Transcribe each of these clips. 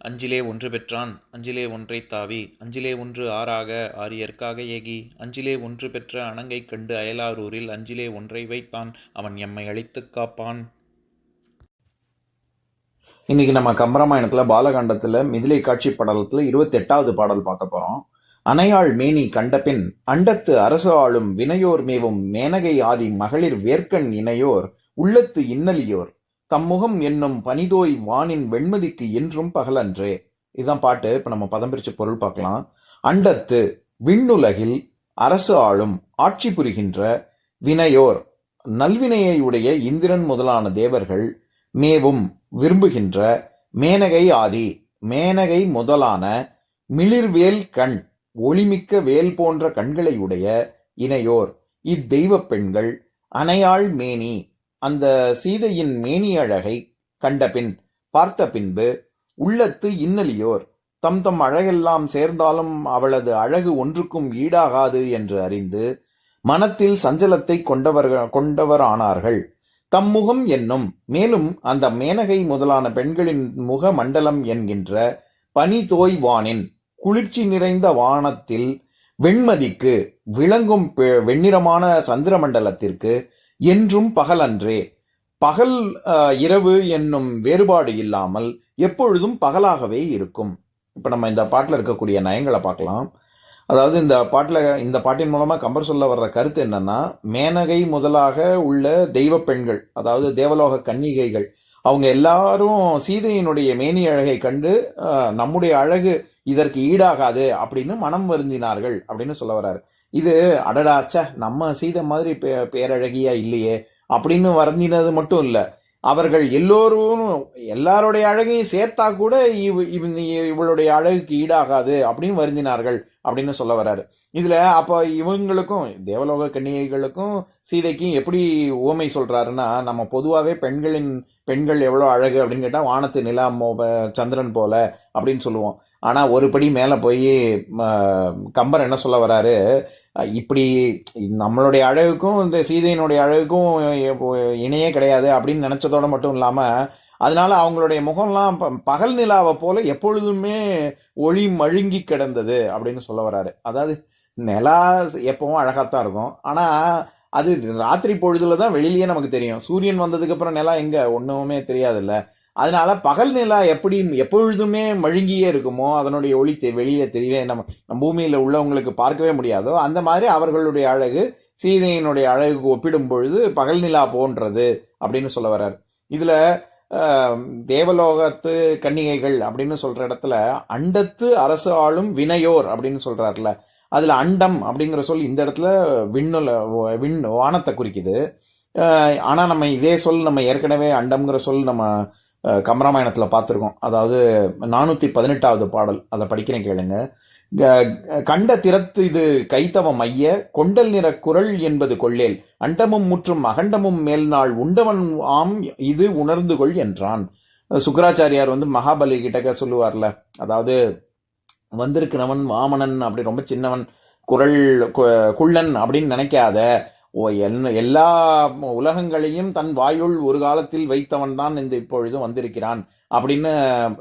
அஞ்சிலே ஒன்று பெற்றான் அஞ்சிலே ஒன்றை தாவி அஞ்சிலே ஒன்று ஆறாக ஆரியற்காக ஏகி அஞ்சிலே ஒன்று பெற்ற அணங்கை கண்டு அயலாரூரில் அஞ்சிலே ஒன்றை வைத்தான் அவன் எம்மை அழித்துக் காப்பான். இன்னைக்கு நம்ம கம்பராமாயணத்தில் பாலகாண்டத்தில் மிதிலை காட்சி படலத்தில் இருபத்தி எட்டாவது பாடல் பார்க்க போகிறோம் அணையாள் மேனி கண்டபின் அண்டத்து அரசு ஆளும் வினையோர் மேவும் மேனகை ஆதி மகளிர் வேர்க்கண் இணையோர் உள்ளத்து இன்னலியோர் தம்முகம் என்னும் பனிதோய் வானின் வெண்மதிக்கு என்றும் பகலன்றே. இதுதான் பாட்டு. இப்ப நம்ம பதம் பிரிச்சு பொருள் பார்க்கலாம். அண்டத்து விண்ணுலகில் அரசு ஆளும் ஆட்சி புரிகின்ற வினையோர் நல்வினையை உடைய இந்திரன் முதலான தேவர்கள் மேவும் விரும்புகின்ற மேனகை ஆதி மேனகை முதலான மிளிர்வேல் கண் ஒளிமிக்க வேல் போன்ற கண்களை உடைய இணையோர் இத்தெய்வப் பெண்கள் அணையாள் மேனி அந்த சீதையின் மேனியழகை கண்டபின் பார்த்த பின்பு உள்ளத்து இன்னலியோர் தம் தம் அழகெல்லாம் சேர்ந்தாலும் அவளது அழகு ஒன்றுக்கும் ஈடாகாது என்று அறிந்து மனத்தில் சஞ்சலத்தை கொண்டவர்கள் கொண்டவரானார்கள். தம் முகம் என்னும் மேலும் அந்த மேனகை முதலான பெண்களின் முக மண்டலம் என்கின்ற பனிதோய் வானின் குளிர்ச்சி நிறைந்த வானத்தில் வெண்மதிக்கு விளங்கும் பெ- வெண்ணிறமான சந்திரமண்டலத்திற்கு என்றும் பகலன்றே. பகல் இரவு என்னும் வேறுபாடு இல்லாமல் எப்பொழுதும் பகலாகவே இருக்கும். இப்போ நம்ம இந்த பாட்டில் இருக்கக்கூடிய நயங்களை பார்க்கலாம். அதாவது இந்த பாட்டில் இந்த பாட்டின் மூலமாக கம்பர் சொல்ல வர்ற கருத்து என்னன்னா மேனகை முதலாக உள்ள தெய்வ பெண்கள் அதாவது தேவலோக கன்னிகைகள் அவங்க எல்லாரும் சீதையினுடைய மேனி அழகை கண்டு நம்முடைய அழகு இதற்கு ஈடாகாது அப்படின்னு மனம் வருந்தினார்கள் அப்படின்னு சொல்ல வர்றாரு. இது அடடாச்ச நம்ம சீதை மாதிரி பே- பேரழகியா இல்லையே அப்படின்னு வருந்தினது மட்டும் இல்லை. அவர்கள் எல்லோரும் எல்லாருடைய அழகையும் சேர்த்தா கூட இவ் இவ- இவளுடைய அழகுக்கு ஈடாகாது அப்படின்னு வருந்தினார்கள் அப்படின்னு சொல்ல வர்றாரு இதுல அப்ப இவங்களுக்கும் தேவலோக கன்னிகைகளுக்கும் சீதைக்கும் எப்படி ஓமை சொல்றாருன்னா நம்ம பொதுவாகவே பெண்களின் பெண்கள் எவ்வளோ அழகு அப்படின்னு கேட்டால் வானத்து நிலா சந்திரன் போல அப்படின்னு சொல்லுவோம். ஆனால் ஒரு படி மேலே போய் கம்பர் என்ன சொல்ல வராரு இப்படி நம்மளுடைய அழகுக்கும் இந்த சீதையினுடைய அழகுக்கும் இணையே கிடையாது அப்படின்னு நினச்சதோட மட்டும் இல்லாமல் அதனால அவங்களுடைய முகம்லாம் ப- பகல் நிலாவை போல எப்பொழுதுமே ஒளி மழுங்கி கிடந்தது அப்படின்னு சொல்ல வராரு. அதாவது நிலா எப்பவும் அழகாத்தான் இருக்கும். ஆனால் அது ராத்திரி பொழுதுல தான் வெளியிலேயே நமக்கு தெரியும். சூரியன் வந்ததுக்கு அப்புறம் நிலா எங்க? ஒன்றுமே தெரியாதுல்ல. அதனால பகல் நிலா எப்படி எப்பொழுதுமே மழுங்கியே இருக்குமோ அதனுடைய ஒளி தெ- வெளியே தெரியவே நம்ம நம்ம பூமியில உள்ளவங்களுக்கு பார்க்கவே முடியாதோ அந்த மாதிரி அவர்களுடைய அழகு சீதையினுடைய அழகுக்கு ஒப்பிடும் பொழுது பகல் நிலா போன்றது அப்படின்னு சொல்ல வர்றார். இதுல தேவலோகத்து கன்னிகைகள் அப்படின்னு சொல்ற இடத்துல அண்டத்து அரசு ஆளும் வினையோர் அப்படின்னு சொல்றாருல. அதுல அண்டம் அப்படிங்கிற சொல் இந்த இடத்துல விண்ணுல விண் வானத்தை குறிக்குது. ஆனா நம்ம இதே சொல் நம்ம ஏற்கனவே அண்டம்ங்கிற சொல் நம்ம கம்பராமாயணத்தில் பார்த்துருக்கோம். அதாவது நானூற்றி பதினெட்டாவது பாடல். அதை படிக்கிறேன் கேளுங்க. க- கண்ட திறத்து இது கைத்தவம் ஐய கொண்டல் நிற குரல் என்பது கொள்ளேல். அண்டமும் முற்றும் அகண்டமும் மேல் நாள் உண்டவன் ஆம் இது உணர்ந்து கொள் என்றான். சுக்கராச்சாரியார் வந்து மகாபலி கிட்டக்க சொல்லுவார்ல. அதாவது வந்திருக்கிறவன் வாமனன் அப்படி ரொம்ப சின்னவன் குரல் கு- குள்ளன் அப்படின்னு நினைக்காத. எல்லா உலகங்களையும் தன் வாயுள் ஒரு காலத்தில் வைத்தவன் தான் இந்த இப்பொழுது வந்திருக்கிறான். அப்படின்னு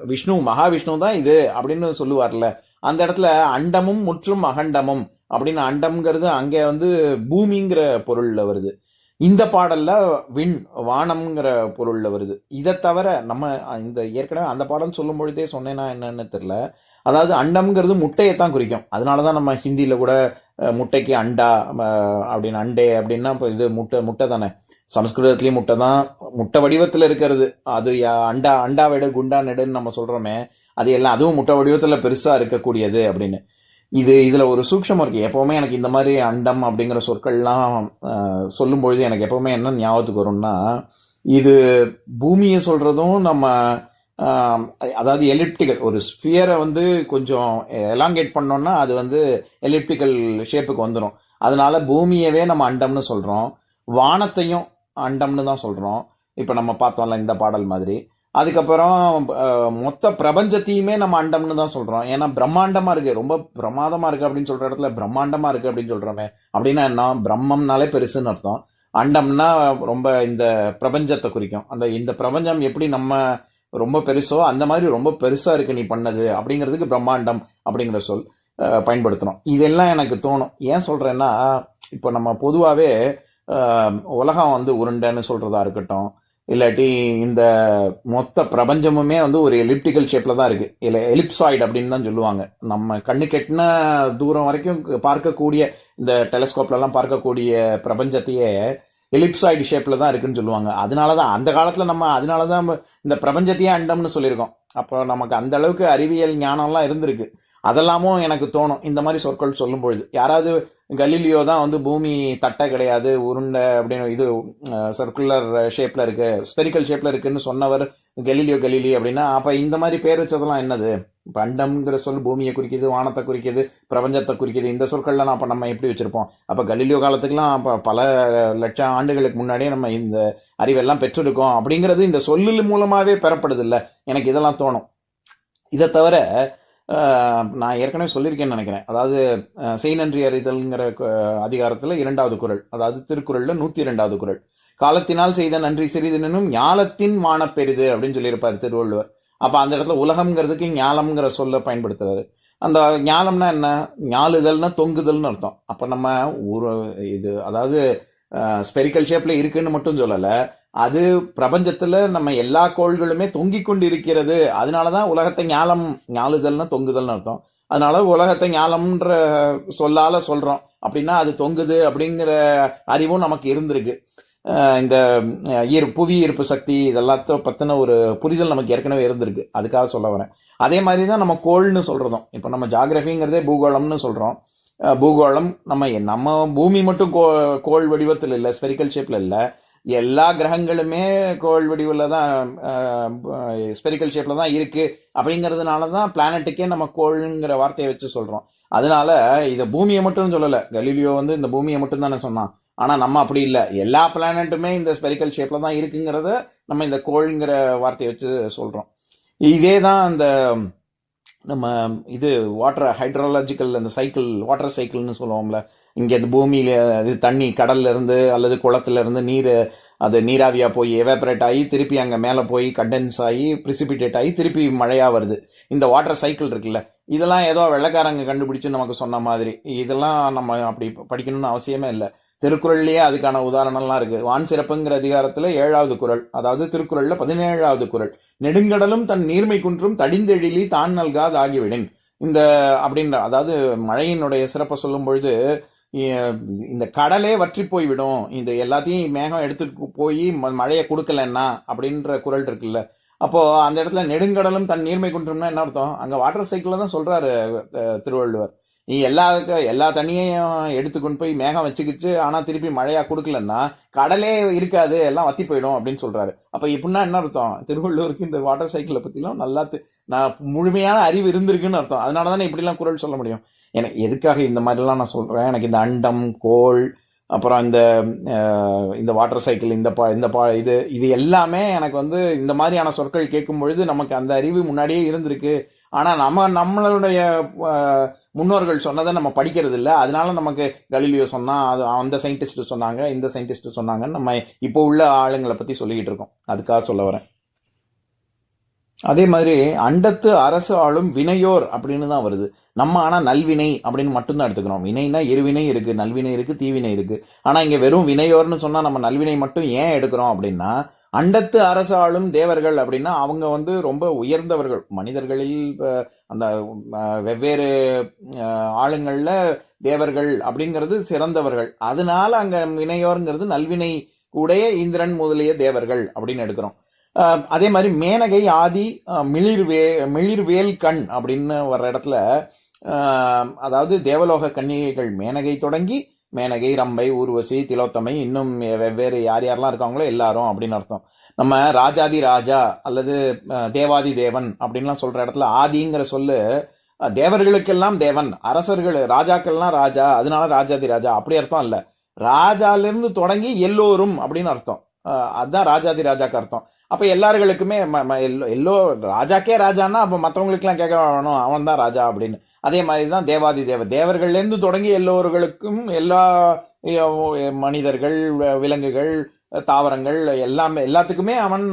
விஷ்ணு மகாவிஷ்ணு தான் இது அப்படின்னு சொல்லுவார்ல. அந்த இடத்துல அண்டமும் முற்றும் அகண்டமும் அப்படின்னு அண்டம்ங்கிறது அங்கே வந்து பூமிங்கிற பொருள்ல வருது. இந்த பாடல்ல விண் வானம்ங்கிற பொருள்ல வருது. இதை தவிர நம்ம இந்த ஏற்கனவே அந்த பாடல் சொல்லும் பொழுதே சொன்னேன்னா என்னன்னு தெரியல. அதாவது அண்டம்ங்கிறது முட்டையை தான் குறிக்கும். அதனாலதான் நம்ம ஹிந்தியில கூட முட்டைக்கு அண்டா அப்படின்னு அண்டே அப்படின்னா இப்போ இது முட்டை முட்டை தானே. சமஸ்கிருதத்துலயும் முட்டை தான். முட்டை வடிவத்துல இருக்கிறது. அது யா- அண்டா அண்டா விட குண்டா நெடுன்னு நம்ம சொல்றோமே. அது எல்லாம் அதுவும் முட்டை வடிவத்துல பெருசா இருக்கக்கூடியது அப்படின்னு. இது இதில் ஒரு சூக்ஷமம் இருக்குது எப்போவுமே எனக்கு இந்த மாதிரி அண்டம் அப்படிங்கிற சொற்கள்லாம் சொல்லும்பொழுது எனக்கு எப்போவுமே என்ன ஞாபகத்துக்கு வரும்னா இது பூமியை சொல்கிறதும் நம்ம அதாவது எலிப்டிக்கல் ஒரு ஸ்பியரை வந்து கொஞ்சம் எலாங்கேட் பண்ணோம்னா அது வந்து எலிப்டிக்கல் ஷேப்புக்கு வந்துடும் அதனால பூமியவே நம்ம அண்டம்னு சொல்கிறோம் வானத்தையும் அண்டம்னு தான் சொல்கிறோம் இப்போ நம்ம பார்த்தோம்ல இந்த பாடல் மாதிரி. அதுக்கப்புறம் மொத்த பிரபஞ்சத்தையுமே நம்ம அண்டம்னு தான் சொல்கிறோம் ஏன்னா பிரம்மாண்டமாக இருக்குது ரொம்ப பிரமாதமாக இருக்குது அப்படின்னு சொல்கிற இடத்துல பிரம்மாண்டமாக இருக்குது அப்படின்னு சொல்கிறோமே அப்படின்னா என்ன? பிரம்மம்னாலே பெருசுன்னு அர்த்தம். அண்டம்னா ரொம்ப இந்த பிரபஞ்சத்தை குறிக்கும். அந்த இந்த பிரபஞ்சம் எப்படி நம்ம ரொம்ப பெருசோ அந்த மாதிரி ரொம்ப பெருசாக இருக்குது நீ பண்ணது அப்படிங்கிறதுக்கு பிரம்மாண்டம் அப்படிங்கிற சொல் பயன்படுத்துகிறோம் இதெல்லாம் எனக்கு தோணும். ஏன் சொல்கிறேன்னா இப்போ நம்ம பொதுவாகவே உலகம் வந்து உருண்டைன்னு சொல்கிறதா இருக்கட்டும் இல்லாட்டி இந்த மொத்த பிரபஞ்சமுமே வந்து ஒரு எலிப்டிக்கல் ஷேப்பில் தான் இருக்குது இல்லை எலிப்சாய்டு அப்படின்னு தான் சொல்லுவாங்க. நம்ம கண்ணு கெட்டின தூரம் வரைக்கும் பார்க்கக்கூடிய இந்த டெலஸ்கோப்லலாம் பார்க்கக்கூடிய பிரபஞ்சத்தையே எலிப்சாய்டு ஷேப்பில் தான் இருக்குன்னு சொல்லுவாங்க. அதனால தான் அந்த காலத்தில் நம்ம அதனால தான் இந்த பிரபஞ்சத்தையே அண்டம்னு சொல்லியிருக்கோம். அப்போ நமக்கு அந்த அளவுக்கு அறிவியல் ஞானம்லாம் இருந்திருக்கு. அதெல்லாமும் எனக்கு தோணும். இந்த மாதிரி சொற்கள் சொல்லும் பொழுது யாராவது கலீலியோ தான் வந்து பூமி தட்டை கிடையாது உருண்டை அப்படின்னு இது சர்க்குலர் ஷேப்பில் இருக்கு ஸ்பெரிக்கல் ஷேப்பில் இருக்குன்னு சொன்னவர் கலீலியோ கலீலி அப்படின்னா அப்போ இந்த மாதிரி பேர் வச்சதெல்லாம் என்னது? பண்டம்ங்கிற அண்டம்ங்கிற சொல் பூமியை குறிக்கிது வானத்தை குறிக்கிது பிரபஞ்சத்தை குறிக்கிது இந்த சொற்கள்லாம் அப்போ நம்ம எப்படி வச்சுருப்போம்? அப்போ கலீலியோ காலத்துக்கெலாம் அப்போ பல லட்சம் ஆண்டுகளுக்கு முன்னாடியே நம்ம இந்த அறிவெல்லாம் பெற்றிருக்கோம் அப்படிங்கிறது இந்த சொல்லில் மூலமாகவே பெறப்படுது இல்லை எனக்கு இதெல்லாம் தோணும். இதை தவிர நான் ஏற்கனவே சொல்லியிருக்கேன்னு நினைக்கிறேன். அதாவது செய் நன்றி அறிதல்ங்கிற அதிகாரத்தில் இரண்டாவது குறள் அதாவது திருக்குறளில் நூற்றி இரண்டாவது குறள் காலத்தினால் செய்த நன்றி சிறிதெனும் ஞாலத்தின் மானப்பெரிது அப்படின்னு சொல்லியிருப்பார் திருவள்ளுவர். அப்போ அந்த இடத்துல உலகம்ங்கிறதுக்கு ஞாலம்ங்கிற சொல்ல பயன்படுத்துறாரு. அந்த ஞாலம்னா என்ன? ஞாலுதல்னா தொங்குதல்னு அர்த்தம். அப்போ நம்ம ஒரு இது அதாவது ஸ்பெரிக்கல் ஷேப்ல இருக்குன்னு மட்டும் சொல்லல. அது பிரபஞ்சத்துல நம்ம எல்லா கோள்களுமே தொங்கி கொண்டு இருக்கிறது அதனாலதான் உலகத்தை ஞாலம் ஞாலுதல்னா தொங்குதல்னு அர்த்தம். அதனால உலகத்தை ஞாலம்ன்ற சொல்லால சொல்றோம். அப்படின்னா அது தொங்குது அப்படிங்கிற அறிவும் நமக்கு இருந்திருக்கு. இந்த ஈர் புவி ஈர்ப்பு சக்தி இதெல்லாத்த பத்தின ஒரு புரிதல் நமக்கு ஏற்கனவே இருந்திருக்கு. அதுக்காக சொல்ல வரேன். அதே மாதிரி தான் நம்ம கோள்னு சொல்றதும். இப்போ நம்ம ஜாகிரபிங்கிறதே பூகோளம்னு சொல்றோம். பூகோளம் நம்ம நம்ம பூமி மட்டும் கோ கோள் வடிவத்தில் இல்லை ஸ்பெரிக்கல் ஷேப்பில் இல்லை. எல்லா கிரகங்களுமே கோள் வடிவில் தான் ஸ்பெரிக்கல் ஷேப்பில் தான் இருக்குது அப்படிங்கிறதுனால தான் பிளானட்டுக்கே நம்ம கோள்ங்கிற வார்த்தையை வச்சு சொல்கிறோம் அதனால இதை பூமியை மட்டும் சொல்லலை. கலீலியோ வந்து இந்த பூமியை மட்டும் தானே சொன்னான். ஆனால் நம்ம அப்படி இல்லை. எல்லா பிளானட்டுமே இந்த ஸ்பெரிக்கல் ஷேப்பில் தான் இருக்குங்கிறத நம்ம இந்த கோள்ங்கிற வார்த்தையை வச்சு சொல்கிறோம் இதே தான் அந்த நம்ம இது வாட்டர் ஹைட்ரலாஜிக்கல் அந்த சைக்கிள் வாட்டர் சைக்கிள்னு சொல்லுவோம்ல. இங்கே இந்த பூமியில் இது தண்ணி கடல்ல இருந்து அல்லது குளத்துலேருந்து நீர் அது நீராவியாக போய் எவாபரேட் ஆகி திருப்பி அங்கே மேலே போய் கண்டென்ஸ் ஆகி பிரிசிபிடேட் ஆகி திருப்பி மழையாக வருது. இந்த வாட்டர் சைக்கிள் இருக்குல்ல இதெல்லாம் ஏதோ வெள்ளைக்காரங்க கண்டுபிடிச்சு நமக்கு சொன்ன மாதிரி. இதெல்லாம் நம்ம அப்படி படிக்கணும்னு அவசியமே இல்லை. திருக்குறள்லேயே அதுக்கான உதாரணம்லாம் இருக்கு. வான் சிறப்புங்கிற அதிகாரத்துல ஏழாவது குறள் அதாவது திருக்குறள்ல பதினேழாவது குறள். நெடுங்கடலும் தன் நீர்மை குன்றும் தடிந்தெழிலி தான் நல்காது ஆகிவிடும். இந்த அப்படின்ற அதாவது மழையினுடைய சிறப்பை சொல்லும் பொழுது இந்த கடலே வற்றி போய்விடும். இந்த எல்லாத்தையும் மேகம் எடுத்துட்டு போய் ம- மழையை கொடுக்கலன்னா அப்படின்ற குறள் இருக்குல்ல. அப்போ அந்த இடத்துல நெடுங்கடலும் தன் நீர்மை குன்றம்னா என்ன அர்த்தம்? அங்க வாட்டர் சைக்கிள் தான் சொல்றாரு திருவள்ளுவர். நீ எல்லா எல்லா தண்ணியையும் எடுத்துக்கொண்டு போய் மேகம் வச்சுக்கிச்சு ஆனால் திருப்பி மழையாக கொடுக்கலன்னா கடலே இருக்காது எல்லாம் வத்தி போயிடும் அப்படின்னு சொல்கிறாரு அப்போ இப்படின்னா என்ன அர்த்தம்? திருவள்ளுவருக்கு இந்த வாட்டர் சைக்கிளை பற்றிலாம் நல்லா நான் முழுமையான அறிவு இருந்திருக்குன்னு அர்த்தம். அதனால தானே இப்படிலாம் குரல் சொல்ல முடியும். எனக்கு எதுக்காக இந்த மாதிரிலாம் நான் சொல்கிறேன் எனக்கு இந்த அண்டம் கோள் அப்புறம் இந்த இந்த வாட்டர் சைக்கிள் இந்த பா இந்த பா இது இது எல்லாமே எனக்கு வந்து இந்த மாதிரியான சொற்கள் கேட்கும் பொழுது நமக்கு அந்த அறிவு முன்னாடியே இருந்திருக்கு. ஆனால் நம்ம நம்மளுடைய முன்னோர்கள் சொன்னதை நம்ம படிக்கிறது இல்லை அதனால நமக்கு கலீலியோ சொன்னால் அது அந்த சயின்டிஸ்ட் சொன்னாங்க இந்த சயின்டிஸ்ட் சொன்னாங்கன்னு நம்ம இப்போ உள்ள ஆளுங்களை பற்றி சொல்லிக்கிட்டு இருக்கோம். அதுக்காக சொல்ல வரேன். அதே மாதிரி அண்டத்து அரசு ஆளும் வினையோர் அப்படின்னு தான் வருது. நம்ம ஆனால் நல்வினை அப்படின்னு மட்டும்தான் எடுத்துக்கிறோம் வினைனா இருவினை இருக்குது நல்வினை இருக்குது தீவினை இருக்குது ஆனால் இங்கே வெறும் வினையோர்னு சொன்னால் நம்ம நல்வினை மட்டும் ஏன் எடுக்கிறோம் அப்படின்னா அண்டத்து அரசு ஆளும் தேவர்கள் அப்படின்னா அவங்க வந்து ரொம்ப உயர்ந்தவர்கள். மனிதர்களில் அந்த வெவ்வேறு ஆளுங்களில் ஆளுங்கள்ல தேவர்கள் அப்படிங்கிறது சிறந்தவர்கள். அதனால அங்க வினையோருங்கிறது நல்வினை உடைய இந்திரன் முதலிய தேவர்கள் அப்படின்னு எடுக்கிறோம். அதே மாதிரி மேனகை ஆதி மிளிர்வே மிளிர்வேல் கண் அப்படின்னு வர்ற இடத்துல அதாவது தேவலோக கன்னிகைகள் மேனகை தொடங்கி மேனகை ரம்பை ஊர்வசி திலோத்தமை இன்னும் வெவ்வேறு யார் யாரெல்லாம் இருக்காங்களோ எல்லாரும் அப்படின்னு அர்த்தம். நம்ம ராஜாதி ராஜா அல்லது தேவாதி தேவன் அப்படின்லாம் சொல்ற இடத்துல ஆதிங்கிற சொல்லு தேவர்களுக்கெல்லாம் தேவன் அரசர்கள் ராஜாக்கள்லாம் ராஜா அதனால ராஜாதி ராஜா அப்படி அர்த்தம் இல்ல. ராஜாலிருந்து தொடங்கி எல்லோரும் அப்படின்னு அர்த்தம். அதுதான் ராஜாதி ராஜாக்கு அர்த்தம். அப்போ எல்லாருகளுக்குமே ம- ம- எல்லோ எல்லோ ராஜாக்கே ராஜான்னா அப்போ மற்றவங்களுக்குலாம் கேட்க வேணும் அவன் தான் ராஜா அப்படின்னு. அதே மாதிரி தான் தேவாதி தேவ தேவர்கள்லேருந்து தொடங்கி எல்லோர்களுக்கும் எல்லா மனிதர்கள் விலங்குகள் தாவரங்கள் எல்லாமே எல்லாத்துக்குமே அவன்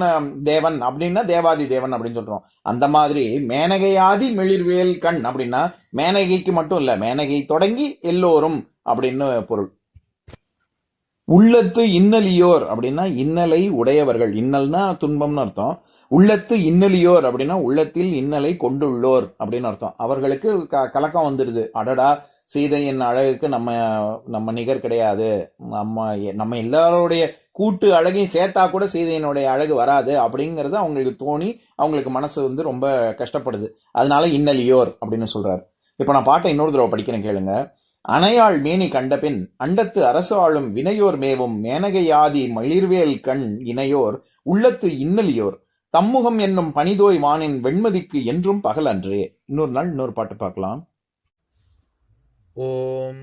தேவன் அப்படின்னா தேவாதி தேவன் அப்படின்னு சொல்றோம். அந்த மாதிரி மேனகையாதி மிளிர்வேல் கண் அப்படின்னா மேனகைக்கு மட்டும் இல்லை மேனகை தொடங்கி எல்லோரும் அப்படின்னு பொருள். உள்ளத்து இன்னலியோர் அப்படின்னா இன்னலை உடையவர்கள். இன்னல்னா துன்பம்னு அர்த்தம். உள்ளத்து இன்னலியோர் அப்படின்னா உள்ளத்தில் இன்னலை கொண்டுள்ளோர் அப்படின்னு அர்த்தம். அவர்களுக்கு க- கலக்கம் வந்துடுது அடடா சீதையின் அழகுக்கு நம்ம நம்ம நிகர் கிடையாது. நம்ம நம்ம எல்லாருடைய கூட்டு அழகையும் சேர்த்தா கூட சீதையினுடைய அழகு வராது அப்படிங்கிறது அவங்களுக்கு தோணி அவங்களுக்கு மனசு வந்து ரொம்ப கஷ்டப்படுது. அதனால இன்னலியோர் அப்படின்னு சொல்றாரு. இப்போ நான் பாட்டை இன்னொரு தடவை படிக்கிறேன் கேளுங்க. அணையாள் மேனி கண்டபின் அண்டத்து அரசு ஆளும் வினையோர் மேவும் மேனகையாதி மளிர்வேல் கண் இணையோர் உள்ளத்து இன்னலியோர். தம்முகம் என்னும் பனிதோய் வானின் வெண்மதிக்கு என்றும் பகலன்றே இன்னொரு நாள் இன்னொரு பாட்டு பார்க்கலாம். ஓம்